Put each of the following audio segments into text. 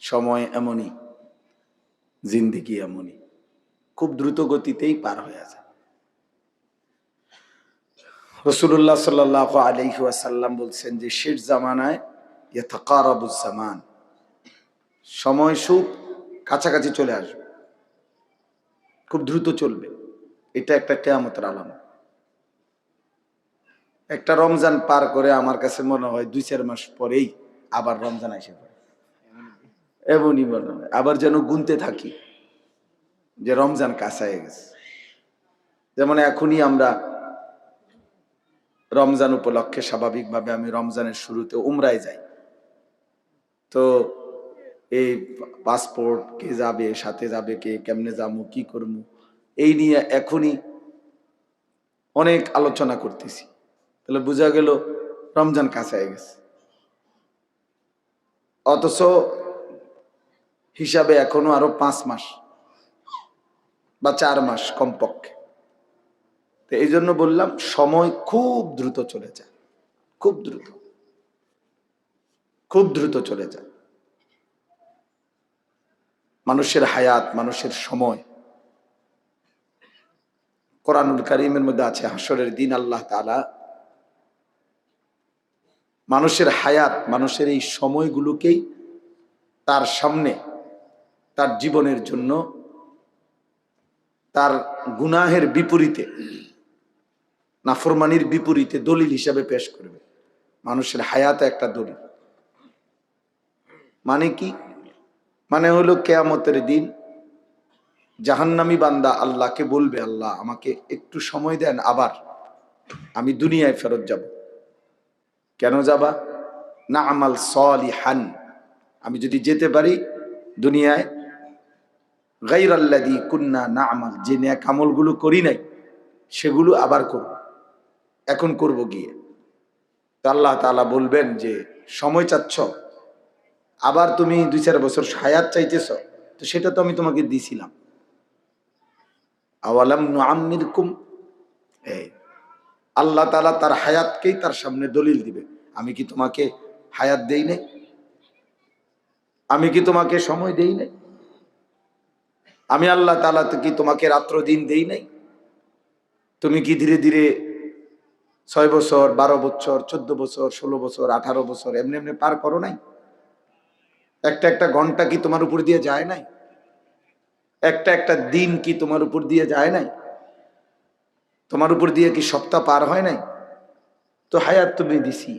সময় এমনই, জিন্দিগি এমনই, খুব দ্রুত গতিতেই পার হয়ে আছে। রসুল্লাহ সাল্লাহ আলহি বলছেন যে, শেষ জামানায় জামান সময় সুখ কাছাকাছি চলে আসবে, খুব দ্রুত চলবে। এটা একটা কেয়ামতের আলামত। একটা রমজান পার করে আমার কাছে মনে হয় দুই, চার মাস পরেই আবার রমজান এসে পড়ে। এমনই মনে হয়। আবার যেন গুনতে থাকি, যে রমজান কাছায় গেছে। যেমন এখনই আমরা রমজান উপলক্ষে স্বাভাবিকভাবে আমি রমজানের শুরুতে উমরায় যাই। তো এই পাসপোর্ট কে যাবে, সাথে যাবে কে, কেমনে যাব, কি করব, এই নিয়ে এখনই অনেক আলোচনা করতেছি। তাহলে বোঝা গেল রমজান কাছায় গেছে। অথচ হিসাবে এখনও আরও পাঁচ মাস বা চার মাস কমপক্ষে। তো এই জন্য বললাম, সময় খুব দ্রুত চলে যায়। খুব দ্রুত। খুব দ্রুত চলে যায়। মানুষের হায়াত, মানুষের সময়। কোরআনুল করিমের মধ্যে আছে হাসরের দিন আল্লাহ তালা মানুষের হায়াত, মানুষের এই সময়গুলোকেই তার সামনে, তার জীবনের জন্য, তার গুনাহের বিপরীতে, নাফরমানির বিপরীতে দলিল হিসাবে পেশ করবে। মানুষের হায়াত একটা দলিল। মানে কি? মানে হলো কেয়ামতের দিন জাহান্নামি বান্দা আল্লাহকে বলবে, আল্লাহ, আমাকে একটু সময় দেন, আবার আমি দুনিয়ায় ফেরত যাব। কেন যাবা? না আমাল হান আমি যদি যেতে পারি দুনিয়ায় গাইর আল্লাদি কুন্না না আমাল যে ন্যাক আমলগুলো করি নাই, সেগুলো আবার করব। এখন করব গিয়ে। আল্লাহ তালা বলবেন যে, সময় চাচ্ছ? আবার তুমি দুই চার বছর হায়াত চাইতেছ? তো সেটা তো আমি তোমাকে দিছিলাম। আওয়ালাম আমির কুম এই আল্লাহ তালা তার হায়াতকেই তার সামনে দলিল দিবে। আমি কি তোমাকে হায়াত দেই নাই? আমি কি তোমাকে সময় দেই নাই? আমি আল্লাহ তালা কি তোমাকে রাত্র দিন দেই নাই? তুমি কি ধীরে ধীরে ছয় বছর, বারো বছর, চোদ্দ বছর, ষোলো বছর, আঠারো বছর এমনি এমনি পার করো নাই? একটা একটা ঘণ্টা কি তোমার উপর দিয়ে যায় নাই? একটা একটা দিন কি তোমার উপর দিয়ে যায় নাই? তোমার উপর দিয়ে কি সপ্তাহ পার হয় নাই? তো হায়াত তুমি দিছি।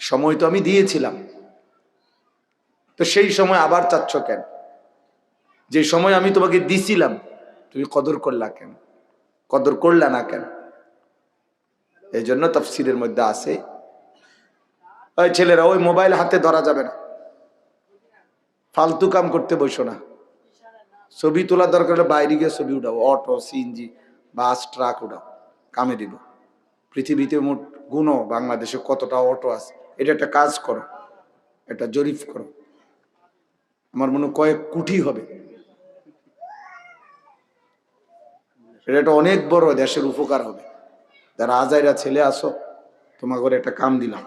সময় তো আমি দিয়েছিলাম। তো সেই সময় আবার চাচ্ছ কেন? যে সময় আমি তোমাকে দিছিলাম, তুমি কদর করলা কেন? কদর করলা না কেন? এই জন্য তফসিলের মধ্যে আছে, ওই ছেলেরা, ওই মোবাইল হাতে ধরা যাবে না। ফালতু কাম করতে বসো না। ছবি তোলার দরকার হলে বাইরে গিয়ে ছবি উঠাও। অটো, সিএনজি বাস, ট্রাক উঠাও কামে দিব। পৃথিবীতে মোট গুণো বাংলাদেশে কতটা অটো আছে, এটা একটা কাজ করো, এটা জরিফ করো। আমার মনে কয়েক কোটি হবে। এটা একটা অনেক বড় দেশের উপকার হবে। যারা আজাইরা ছেলে আসো তোমার ঘরে একটা কাম দিলাম।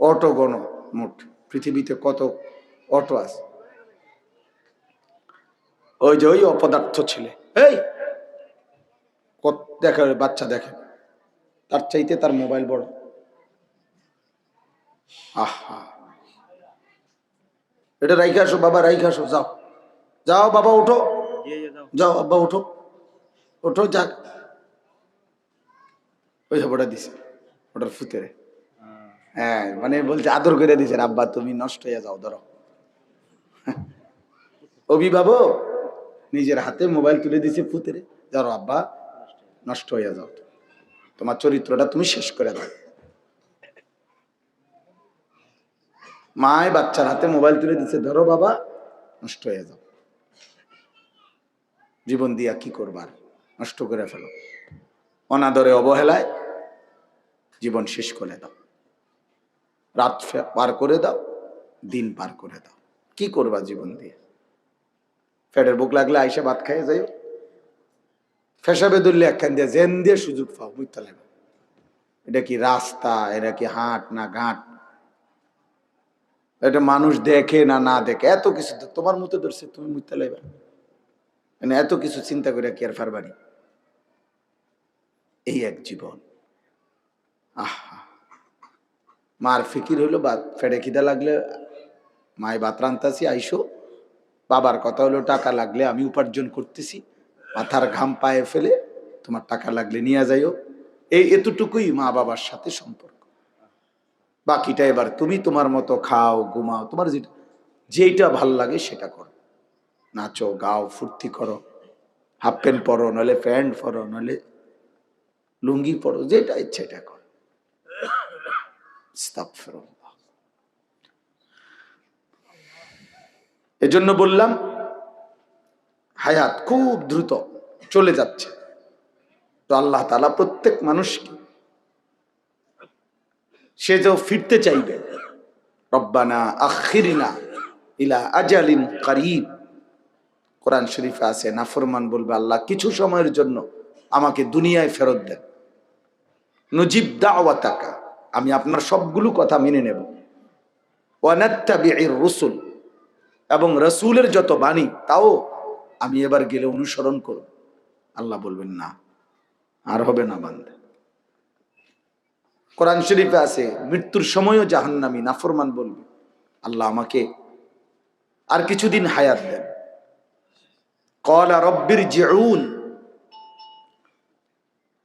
অটো গণ মোট, পৃথিবীতে কত অটো আছে। ওই যে ওই অপদার্থ ছেলে। এই! দেখে বাচ্চা দেখে। তার চাইতে তার মোবাইল বড়। আহা। এটা রাইখে আসো বাবা রাইখে আসো যাও। যাও বাবা উঠো যাও। আব্বা উঠো ওঠো যাক। ওই ওটা দিছে ওটার ফুতেরে। হ্যাঁ মানে বলছে আদর করে দিছে আব্বা তুমি নষ্ট হয়ে যাও ধরো। অভিভাবক নিজের হাতে মোবাইল তুলে দিছে ফুতেরে। ধরো আব্বা নষ্ট হয়ে যাও। তোমার চরিত্রটা তুমি শেষ করে দাও। মায় বাচ্চার হাতে মোবাইল তুলে দিচ্ছে ধরো বাবা, নষ্ট হয়ে যাও। জীবন দিয়া কি করবার নষ্ট করে ফেলো। অনাদরে অবহেলায় জীবন শেষ করে দাও। রাত পার করে দাও, দিন পার করে দাও। কি করবা জীবন দিয়ে? ফেটের বুক লাগলে আইসা ভাত খাইয়ে যাই ফেসাবে ধরলে একখান দিয়ে জেন দিয়ে সুযোগ পাও বুঝতে লাগবে। এটা কি রাস্তা, এটা কি হাট না ঘাট? এটা মানুষ দেখে না না দেখে? এত কিছু তোমার মতো ধরছে, তুমি মুইতে লাইবা মানে এত কিছু চিন্তা করে কি আর ফারবারি এই এক জীবন। আহা মার ফিকির হইল বা ফেড়ে খিদা লাগলে মায় বাত রান্তাছি, আইসো। বাবার কথা হলো, টাকা লাগলে আমি উপার্জন করতেছি। মাথার ঘাম পায়ে ফেলে তোমার টাকা লাগলে নিয়ে যাইও। এই এতটুকুই মা বাবার সাথে সম্পর্ক। বাকিটা এবার তুমি তোমার মতো খাও, ঘুমাও, তোমার যেটা, যেইটা ভালো লাগে সেটা করো। নাচো, গাও, ফুর্তি করো, হাফ প্যান্ট পরো নলে প্যান্ট পরো নলে লুঙ্গি পরো, যেটা ইচ্ছে এটা করো। এজন্য বললাম হায়াত খুব দ্রুত চলে যাচ্ছে। তো আল্লাহ তালা প্রত্যেক মানুষকে সে যে ফিরতে চাইবে, রব্বানা আখিরিনা ইলা আজালিন কারিব। কোরআন শরীফে আছে, নাফরমান বলবে, আল্লাহ কিছু সময়ের জন্য আমাকে দুনিয়ায় ফেরত দেন। নজিব দাওয়াতাকা, আমি আপনার সবগুলো কথা মেনে নেব। ওয়ানাত্তাবির রসুল, এবং রসুলের যত বাণী, তাও আমি এবার গেলে অনুসরণ করব। আল্লাহ বলবেন, না, আর হবে না বান্দা। কোরআন শরীফে আছে, মৃত্যুর সময়ও জাহান্নামি। নাফরমান বলবে, আল্লাহ আমাকে আর কিছুদিন হায়াত দেন। কলা রব্বির জিউন,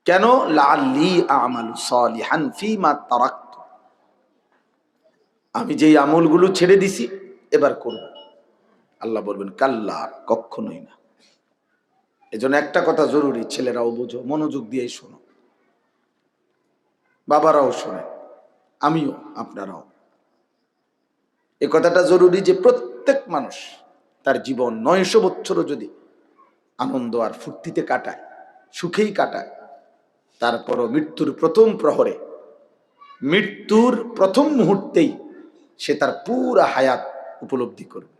কেন? লাল্লি আমালু সালিহান ফিমা তারাক্ত। আমি যেই আমলগুলো ছেড়ে দিছি, এবার করব। আল্লাহ বলবেন, কাল্লা, কখনোই না। এজন্য একটা কথা জরুরি, ছেলেরাও বুঝো, মনোযোগ দিয়ে শোনো। বাবারাও শোনে আমিও, আপনারাও। এ কথাটা জরুরি যে প্রত্যেক মানুষ তার জীবন নয়শো বছরও যদি আনন্দ আর ফুর্তিতে কাটায়, সুখেই কাটায়, তারপরও মৃত্যুর প্রথম প্রহরে, মৃত্যুর প্রথম মুহূর্তেই সে তার পুরা হায়াত উপলব্ধি করবে।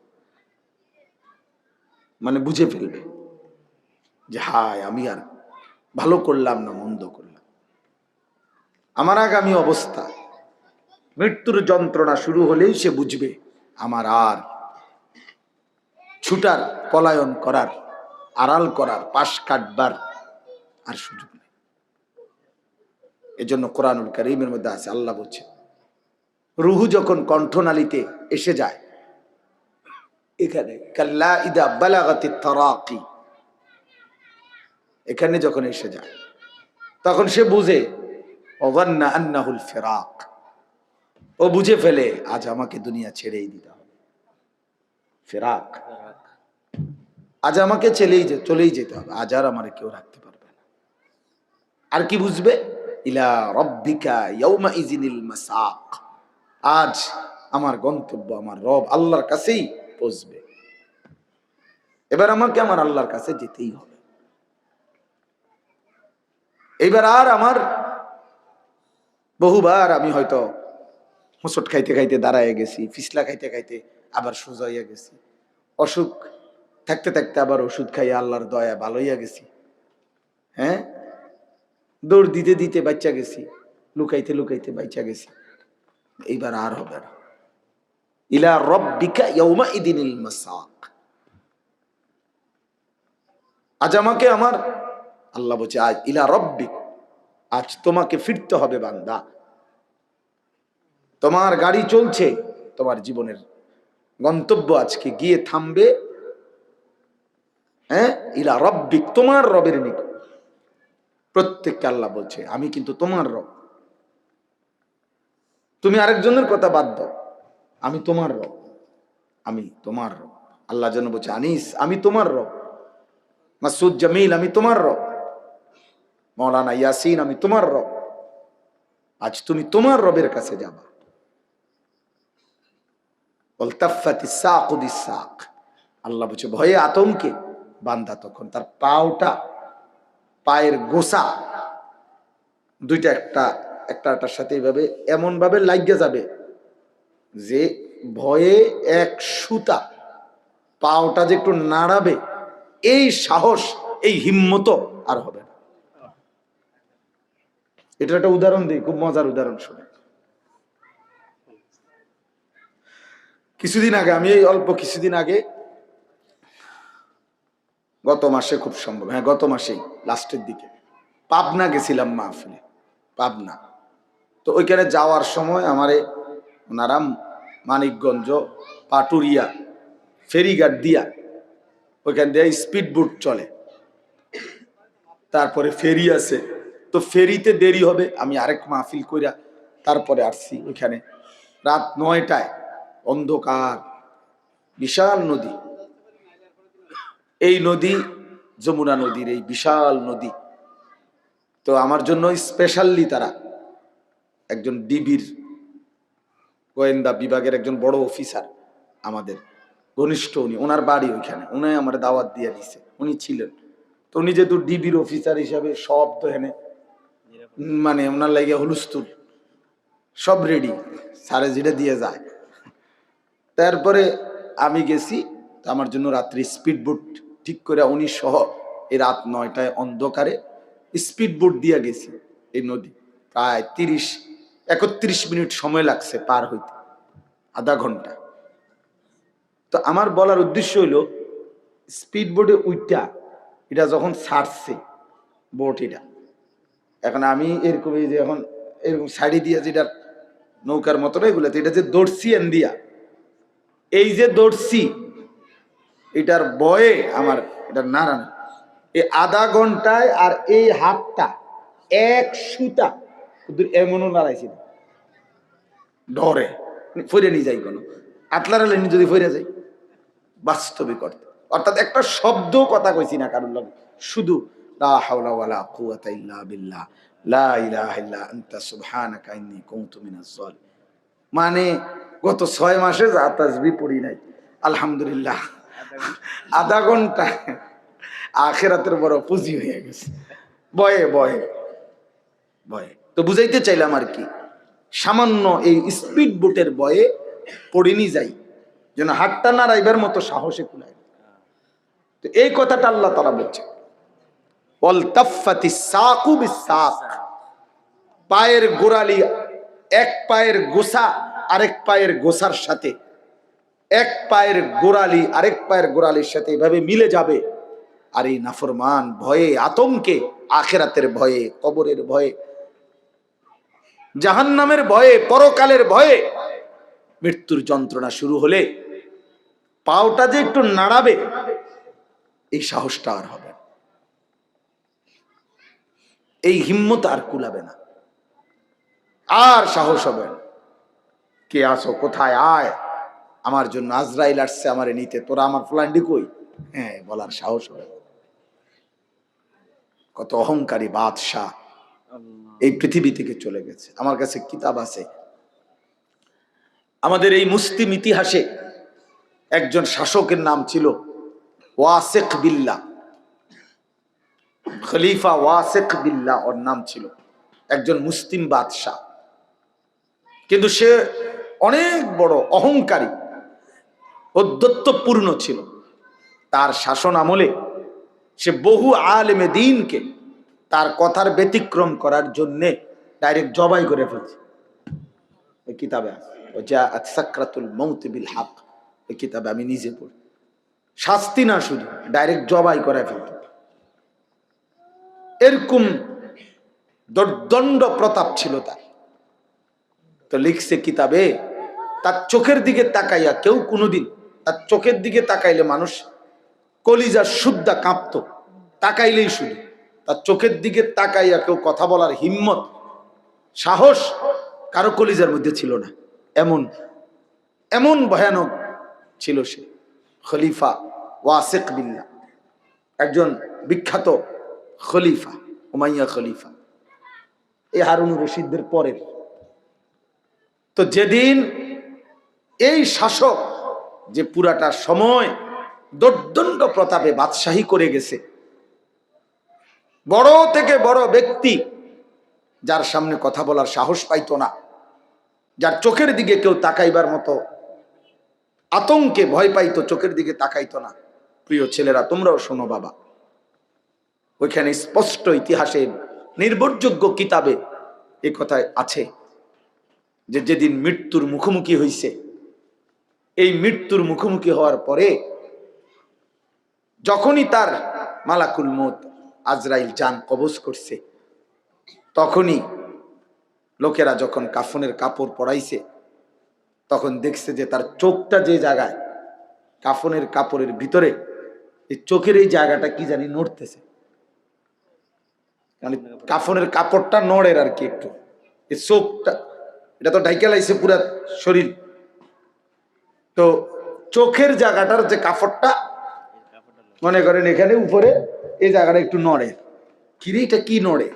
মানে বুঝে ফেলবে যে হায়, আমি আর ভালো করলাম না, মন্দ করলাম। আমার আগামী অবস্থা, মৃত্যুর যন্ত্রণা শুরু হলেই সে বুঝবে আমার আর ছুটার, পলায়ন করার, আড়াল করার, পাশ কাটবার আর সুযোগ নেই। এজন্য কোরআনুল করিমের মধ্যে আছে, আল্লাহ বলছে, রুহু যখন কণ্ঠনালীতে এসে যায় এখানে কাল্লা ইদা বালাগাতি তারাকি। এখানে যখন এসে যায় তখন সে বুঝে অবান্না আন্নাহুল ফেরাক। ও বুঝে ফেলে আজ আমাকে দুনিয়া ছেড়েই দিতে হবে। ফেরাক। আজ আমাকে চলেই যে চলেই যেতে হবে আজ আর আমার কেউ রাখতে পারবে না। আর কি বুঝবে? ইলা রব্বিকা ইয়াউমা ইজিনিল মাসাক। আজ আমার গন্তব্য আমার রব আল্লাহর কাছেই পৌঁছবে এবার আমাকে আমার আল্লাহর কাছে যেতেই হবে। এইবার আর আমার বহুবার আমি হয়তো হোঁচট খাইতে খাইতে দাঁড়ায় গেছি, ফিসলা খাইতে খাইতে আবার সোজাইয়া গেছি। অসুখ, থাকতে থাকতে আবার ওষুধ খাইয়া আল্লাহর দয়া ভালোইয়া গেছি। হ্যাঁ? দৌড় দিতে দিতে বাচ্চা গেছি, লুকাইতে লুকাইতে বাচ্চা গেছি। এইবার আর হবে না। ইলা রব্বিকা ইয়াউমা ইদিনিল মাসাক আজ আমাকে আমার, আল্লাহ বলছে, আজ ইলা রব্বিক, আজ তোমাকে ফিরতে হবে বান্দা। তোমার গাড়ি চলছে, তোমার জীবনের গন্তব্য আজকে গিয়ে থামবে। হ্যাঁ? ইলা রব্বিক, তোমার রবের নিকট। প্রত্যেককে আল্লাহ বলছে, আমি কিন্তু তোমার রব। তুমি আরেকজনের কথা বাদ দাও। আমি তোমার রব, আমি তোমার রব। আল্লাহ যেন বলছে, আনিস, আমি তোমার রব। মাসুদ জামিল, আমি তোমার রব। মৌলানা ইয়াসিন, আমি তোমার রব। আজ তুমি তোমার রবের কাছে যাবা। আল্লাহ বলছে, ভয়ে আতঙ্কে বান্দা তখন, তার পাওটা, পায়ের গোসা, দুইটা একটা একটা একটার সাথে এইভাবে এমন ভাবে লাগিয়ে যাবে। যে ভয়ে এক সুতা পাওটা যে একটু নাড়াবে, এই সাহস, এই হিম্মত আর হবে না। এটা একটা উদাহরণ দিই, খুব মজার উদাহরণ শুনে। কিছুদিন আগে, আমি এই অল্প কিছুদিন আগে, গত মাসে খুব সম্ভব হ্যাঁ গত মাসেই, লাস্টের দিকে, পাবনা গেছিলাম মাহফিলে, পাবনা। তো ওইখানে যাওয়ার সময় আমারে ওনারা মানিকগঞ্জ, পাটুরিয়া ফেরিঘাট দিয়া ওইখান দিয়ে স্পিড বোট চলে। তারপরে ফেরি আছে। তো ফেরিতে দেরি হবে, আমি আরেক মাহফিল কইরা তারপরে আসছি ওইখানে। রাত নয়টায় অন্ধকার, বিশাল নদী। এই নদী যমুনা নদীর, এই বিশাল নদী। তো আমার জন্য স্পেশালি তারা একজন ডিবির গোয়েন্দা বিভাগের একজন বড় অফিসার আমাদের, ঘনিষ্ঠ উনি, ওনার বাড়ি ওইখানে উনি আমার দাওয়াত দিয়ে দিছে, উনি ছিলেন। তো উনি যেহেতু ডিবির অফিসার হিসাবে সব তো এখানে মানে ওনার লাগে হুলুস্তুল সব রেডি সারে যেটা দিয়ে যায়। তারপরে আমি গেছি আমার জন্য রাত্রি স্পিড বোট ঠিক করে উনি সহ এই রাত নয়টায় অন্ধকারে স্পিড বোট দিয়ে গেছি এই নদী, প্রায় তিরিশ একত্রিশ মিনিট সময় লাগছে পার হইতে, আধা ঘণ্টা। তো আমার বলার উদ্দেশ্য হইল স্পিড বোটে উইটা, এটা যখন ছাড়ছে বোট এটা, এখন আমি এরকম এই যে এখন এরকম শাড়ি দিয়ে যেটা নৌকার মতো না এগুলো এটা যে দর্শি এন দিয়া, এই যে দর্শি এটার বয়ে আমার এটা নারায়ণ এই আধা ঘন্টায় আর এই হাতটা এক সুতা এমনও নাড়াইছি না। ডরে ফিরে নিয়ে যাই কোনো। আতলার লেনি যদি ফিরে যাই বাস্তবিক অর্থে অর্থাৎ একটা শব্দ কথা কইছি না লাগে। শুধু, লা হাওলা ওয়ালা কুওয়াতা ইল্লা বিল্লাহ। লা ইলাহা ইল্লা আনতা, সুবহানাকা ইন্নী কুনতু মিনাজ মানে গত ছয় মাসে যা তাসবি পড়ি নাই। আলহামদুলিল্লাহ। আধা ঘণ্টা আখেরাতের বড় পুঁজি হয়ে গেছে। বয়ে বয়ে বয়ে। তো বুঝাইতে চাইলাম আর কি সামান্য এই স্পিড বোটের বয়ে পড়িনি যাই। যেন হাতটা না রাইবার মতো সাহসে কুলায়। তো এই কথাটা আল্লাহ তারা বলছে। পায়ের গোড়ালি এক পায়ের গোসা আরেক পায়ের গোসার সাথে। এক পায়ের গোড়ালি আরেক পায়ের গোড়ালির সাথে এভাবে মিলে যাবে। আর এই নাফরমান ভয়ে, আতঙ্কে আখেরাতের ভয়ে, কবরের ভয়ে জাহান্নামের ভয়ে, পরকালের ভয়ে মৃত্যুর যন্ত্রণা শুরু হলে পাওটা যে একটু নাড়াবে, এই সাহসটা আর হবে এই হিম্মত আর কুলাবে না। আর সাহস হবে কে আসো, কোথায়? আয়। আমার জন্য আজরাইল আসছে, আমারে নিতে। তোরা আমার ফ্লান্ডি কই? হ্যাঁ বলার সাহস হবে কত অহংকারী বাদশাহ। এই পৃথিবী থেকে চলে গেছে। আমার কাছে কিতাব আছে। আমাদের এই মুসলিম ইতিহাসে একজন শাসকের নাম ছিল ওয়াসেক বিল্লা। খলিফা ওয়াসেক বিল্লা ওর নাম ছিল। একজন মুসলিম বাদশাহ। কিন্তু সে অনেক বড় অহংকারী অধ্যত্বপূর্ণ ছিল। তার শাসন আমলে সে বহু আলেমে দিনকে তার কথার ব্যতিক্রম করার জন্যে ডাইরেক্ট জবাই করে ফেলছে। ওই কিতাবে যা সাকরাতুল হক ওই কিতাবে আমি নিজে পড়ি। শাস্তি না শুধু ডাইরেক্ট জবাই করে ফেলত এরকম দর্দণ্ড প্রতাপ ছিল তার। তো লিখছে কিতাবে, তার চোখের দিকে তাকাইয়া কেউ কোনোদিন, তার চোখের দিকে তাকাইলে মানুষ কলিজার শুদ্ধা কাঁপত, তাকাইলেই শুধু। তার চোখের দিকে তাকাইয়া কেউ কথা বলার হিম্মত, সাহস কারও কলিজার মধ্যে ছিল না। এমন এমন ভয়ানক ছিল সে, খলিফা ওয়াসেক বিল্লা একজন বিখ্যাত খলিফা, উমাইয়া খলিফা। এই হারুন রশিদদের পরের। তো যেদিন এই শাসক যে পুরাটা সময় দর্দণ্ড প্রতাপে বাদশাহী করে গেছে বড় থেকে বড় ব্যক্তি যার সামনে কথা বলার সাহস পাইতো না, যার চোখের দিকে কেউ তাকাইবার মতো আতঙ্কে ভয় পাইতো, চোখের দিকে তাকাইতো না। প্রিয় ছেলেরা, তোমরাও শোনো বাবা, ওইখানে স্পষ্ট ইতিহাসে নির্ভরযোগ্য কিতাবে এ কথায় আছে যে যেদিন মৃত্যুর মুখোমুখি হইছে, এই মৃত্যুর মুখোমুখি হওয়ার পরে যখনই তার মালাকুল মত আজরাইল যান কবজ করছে। তখনই লোকেরা যখন কাফনের কাপড় পরাইছে, তখন দেখছে যে তার চোখটা যে জায়গায়, কাফনের কাপড়ের ভিতরে, এই চোখের এই জায়গাটা কি জানি নড়তেছে। মানে কাফনের কাপড়টা নড়ের আর কি একটু। এই চোখটা, এটা তো ঢাইকা লাইছে পুরা শরীর। তো চোখের জায়গাটার যে কাপড়টা মনে করেন এখানে উপরে এই জায়গাটা একটু নড়ে। কিরে এটা কি নড়ে?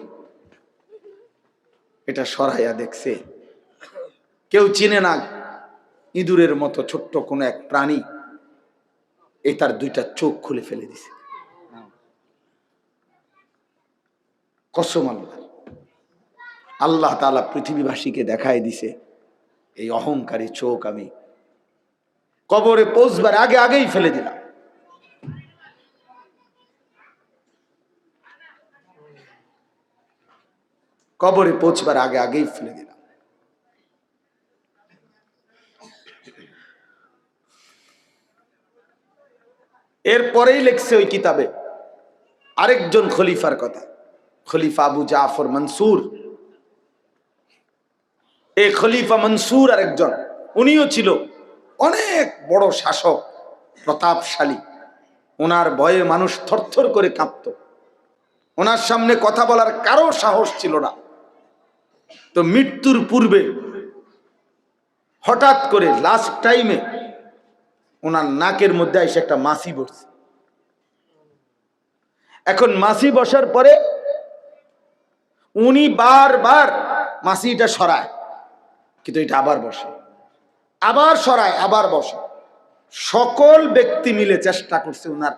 এটা সরাইয়া দেখছে। কেউ চিনে না ইঁদুরের মতো ছোট্ট কোনো এক প্রাণী এ তার দুইটা চোখ খুলে ফেলে দিছে। কসম আল্লাহ। আল্লাহ তালা পৃথিবীবাসীকে দেখায় দিছে, এই অহংকারী চোখ আমি কবরে পৌঁছবার আগে আগেই ফেলে দিলাম। কবরে পৌঁছবার আগে আগেই ফেলে দিলাম। এরপরেই লেখছে ওই কিতাবে আরেকজন খলিফার কথা। খলিফা আবু জাফর মনসুর। এই খলিফা মনসুর আরেকজন, উনিও ছিল অনেক বড় শাসক, প্রতাপশালী। ওনার ভয়ে মানুষ থরথর করে কাঁপত। ওনার সামনে কথা বলার কারও সাহস ছিল না। তো মৃত্যুর পূর্বে হঠাৎ করে লাস্ট টাইমে ওনার নাকের মধ্যে এসে একটা মাসি বসছে। এখন মাসি বসার পরে উনি বারবার মাসিটা সরায়, কিন্তু এটা আবার বসে। আবার সরায়, আবার বসে। সকল ব্যক্তি মিলে চেষ্টা করছে ওনার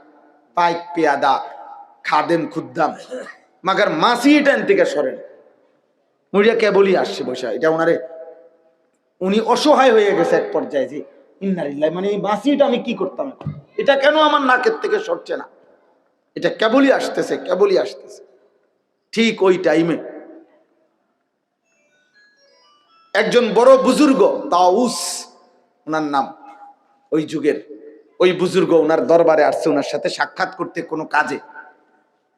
পাইক পেয়াদা, খাদেম খুদ্দাম, মাগার মাসি এটা থেকে সরেন। মুড়িয়া কেবলই আসছে বসে এটা ওনারে উনি অসহায় হয়ে গেছে এক পর্যায়ে যে ইন্নারিল্লাহ মানে এই মাসিটা আমি কি করতাম এটা কেন আমার নাকের থেকে সরছে না? এটা কেবলই আসতেছে কেবলই আসতেছে? ঠিক ওই টাইমে একজন বড় বুজুর্গ, তাউস ওনার নাম ওই যুগের। ওই বুজুর্গ ওনার দরবারে আসছে ওনার সাথে সাক্ষাৎ করতে কোনো কাজে।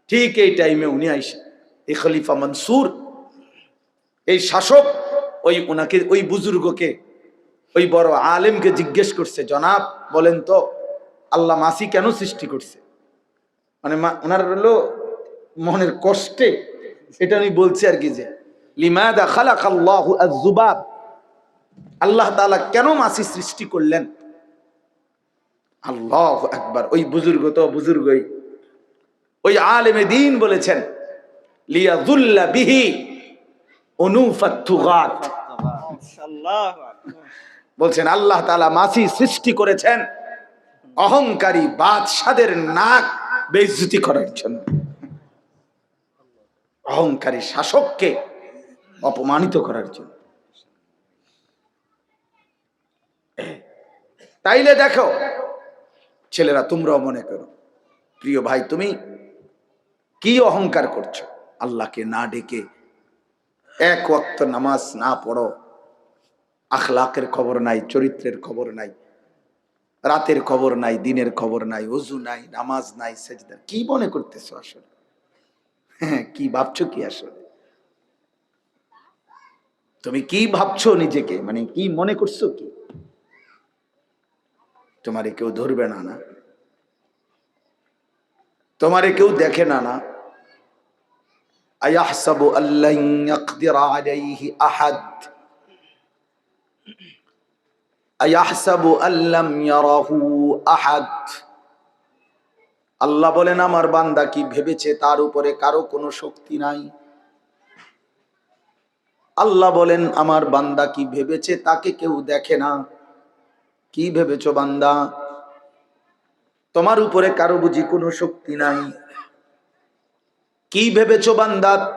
ঠিক এই টাইমে উনি আইসে। এই খলিফা মনসুর এই শাসক ওই ওনাকে, ওই বুজুর্গকে, ওই বড় আলেমকে জিজ্ঞেস করছে, জনাব, বলেন তো, আল্লাহ মাসি কেন সৃষ্টি করছে? মানে ওনার হলো মনের কষ্টে, এটা আমি বলছি আর কি যে, লিমাদা খালাক আল্লাহু আজ-জুবাব আল্লাহ তাআলা কেন মাসি সৃষ্টি করলেন? আল্লাহ একবার ওই বুজুর্গ তো বুজুর্গই। ওই আলেমে দিন বলেছেন, লিয়াযুল্লা বিহি বলছেন, আল্লাহ তাআলা মাসি সৃষ্টি করেছেন অহংকারী বাদশাদের নাক বেইজ্জতি করার জন্য। অহংকারী শাসককে অপমানিত করার জন্য। তাইলে দেখো, ছেলেরা তোমরাও মনে করো, প্রিয় ভাই, তুমি কি অহংকার করছ? আল্লাহকে না ডেকে এক ওয়াক্ত নামাজ না পড়ো। আখলাকের খবর নাই, চরিত্রের খবর নাই, রাতের খবর নাই, দিনের খবর নাই, অজু নাই, নামাজ নাই সেজদার কি মনে করতেছো আসলে? হ্যাঁ কি ভাবছ কি আসলে? তুমি কি ভাবছ নিজেকে? মানে কি মনে করছ কি? তোমারে কেউ ধরবে না না। তোমারে কেউ দেখে না না। আয়াহসাবু আল্লান ইয়াকদির আলাইহি আহাদ আয়াহসাবু আল্লাম ইয়ারাহু আহাদ আল্লাহ বলেন, আমার বান্দা কি ভেবেছে তার উপরে কারও কোনো শক্তি নাই? আল্লাহ বলেন, আমার বান্দা কি ভেবেছে তাকে কেউ দেখে না? কি ভেবেছো বান্দা? তোমার উপরে কারও বুঝি কোনো শক্তি নাই। কি ভেবেছো বান্দা?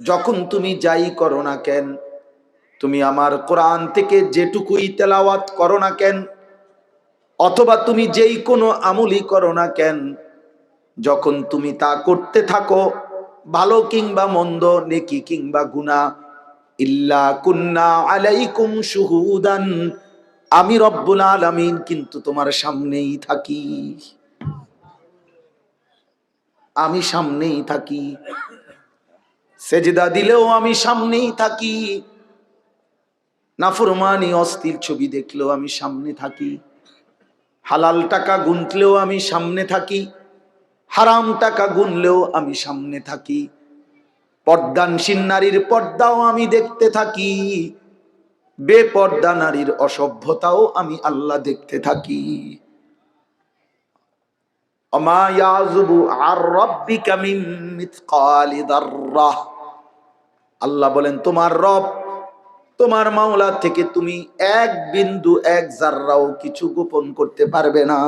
যখন তুমি যাই করো না কেন, তুমি আমার কোরআন থেকে যেটুকুই তেলাওয়াত করো না কেন, অথবা তুমি যেই কোনো আমলি করো না কেন, যখন তুমি তা করতে থাকো, ভালো কিংবা মন্দ, নেকি কিংবা গুনাহ, ইল্লা কুন্না আলাইকুম শুহুদান, আমি রব্বুল আলামিন কিন্তু তোমার সামনেই থাকি। আমি সামনেই থাকি। সেজদা দিলেও আমি সামনেই থাকি। নাফরমানি অস্থির ছবি দেখলেও আমি সামনে থাকি। হালাল টাকা গুনলেও আমি সামনে থাকি। হারাম টাকা গুনলেও আমি সামনে থাকি। পর্দানসীন নারীর পর্দাও আমি দেখতে থাকি। বেপর্দা নারীর অসভ্যতাও আমি আল্লাহ দেখতে থাকি। অমা ইয়াজুবু আর রাব্বিকা মিন মিথকালি দাররাহ। আল্লাহ বলেন, তোমার রব, তোমার মাওলা থেকে তুমি এক বিন্দু, এক জাররাও কিছু গোপন করতে পারবে না।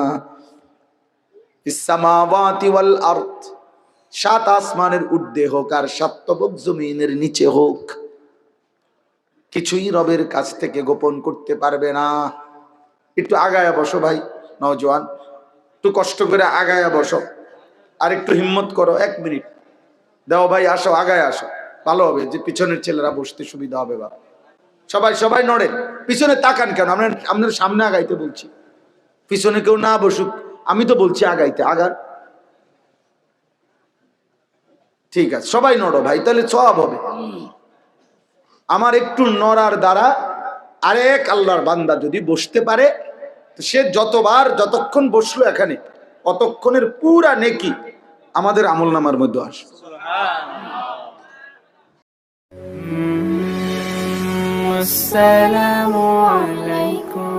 সাত আসমানের ঊর্ধ্বে হোক আর সাতবক জমিনের নিচে হোক, কিছুই রবের কাছ থেকে গোপন করতে পারবে না। একটু আগায়া বসো ভাই, নওজোয়ান, একটু কষ্ট করে আগায়া বসো। আর একটু হিম্মত করো, এক মিনিট। দাও ভাই, আসো, আগায় আসো। ভালো হবে যে পিছনের ছেলেরা বসতে সুবিধা হবে বা। সবাই সবাই নড়েন পিছনে তাকান কেন? আপনার আপনার সামনে আগাইতে বলছি। পিছনে কেউ না বসুক। আমি তো বলছি আগাইতে, আগান। ঠিক আছে, সবাই নড়ো ভাই, তাহলে সব হবে। আমার একটু নড়ার দ্বারা আরেক আল্লাহর বান্দা যদি বসতে পারে সে যতবার, যতক্ষণ বসল এখানে, অতক্ষণের পুরা নেকি আমাদের আমল নামার মধ্যে আসবে। السلام عليكم